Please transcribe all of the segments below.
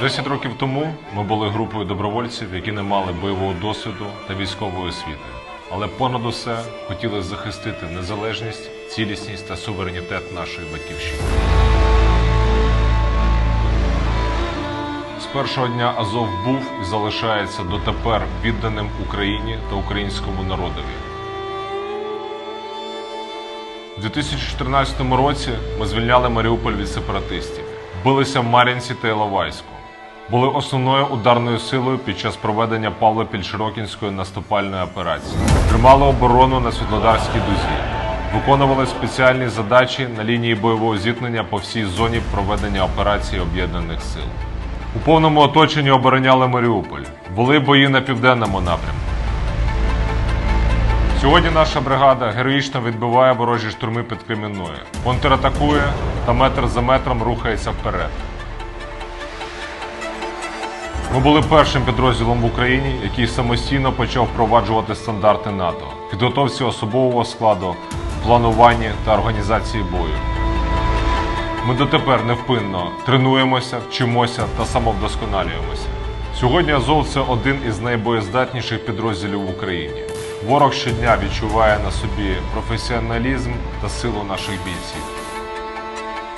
Десять років тому ми були групою добровольців, які не мали бойового досвіду та військової освіти, але понад усе хотіли захистити незалежність, цілісність та суверенітет нашої батьківщини. З першого дня Азов був і залишається дотепер відданим Україні та українському народові. У 2014 році ми звільняли Маріуполь від сепаратистів, билися в Мар'їнці та Іловайську, були основною ударною силою під час проведення Павлопіль-Широкінської наступальної операції, тримали оборону на Світлодарській дузі, виконували спеціальні задачі на лінії бойового зіткнення по всій зоні проведення операції об'єднаних сил. У повному оточенні обороняли Маріуполь, були бої на південному напрямку. Сьогодні наша бригада героїчно відбиває ворожі штурми під Кремінною, контратакує та метр за метром рухається вперед. Ми були першим підрозділом в Україні, який самостійно почав впроваджувати стандарти НАТО, підготовці особового складу, плануванні та організації бою. Ми дотепер невпинно тренуємося, вчимося та самовдосконалюємося. Сьогодні Азов це один із найбоєздатніших підрозділів в Україні. Ворог щодня відчуває на собі професіоналізм та силу наших бійців.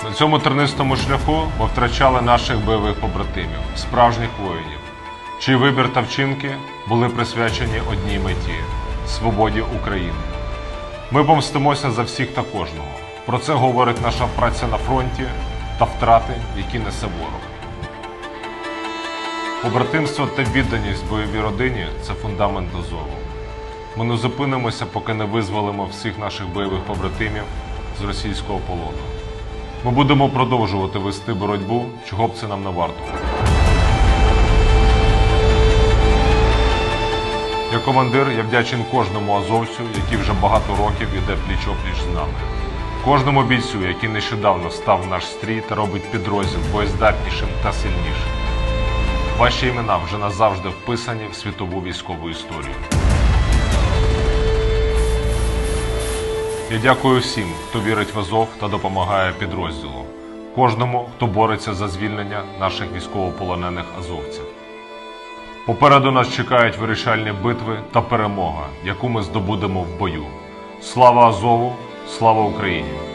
На цьому тернистому шляху ми втрачали наших бойових побратимів, справжніх воїнів, чий вибір та вчинки були присвячені одній меті свободі України. Ми помстимося за всіх та кожного. Про це говорить наша праця на фронті та втрати, які несе ворог. Побратимство та відданість бойовій родині це фундамент Азову. Ми не зупинимося, поки не визволимо всіх наших бойових побратимів з російського полону. Ми будемо продовжувати вести боротьбу, чого б це нам не варто. Як командир я вдячен кожному азовцю, який вже багато років іде пліч-опліч з нами. Кожному бійцю, який нещодавно став наш стрій та робить підрозділ боєздатнішим та сильнішим. Ваші імена вже назавжди вписані в світову військову історію. Я дякую всім, хто вірить в Азов та допомагає підрозділу. Кожному, хто бореться за звільнення наших військовополонених азовців. Попереду нас чекають вирішальні битви та перемога, яку ми здобудемо в бою. Слава Азову! Слава Україні!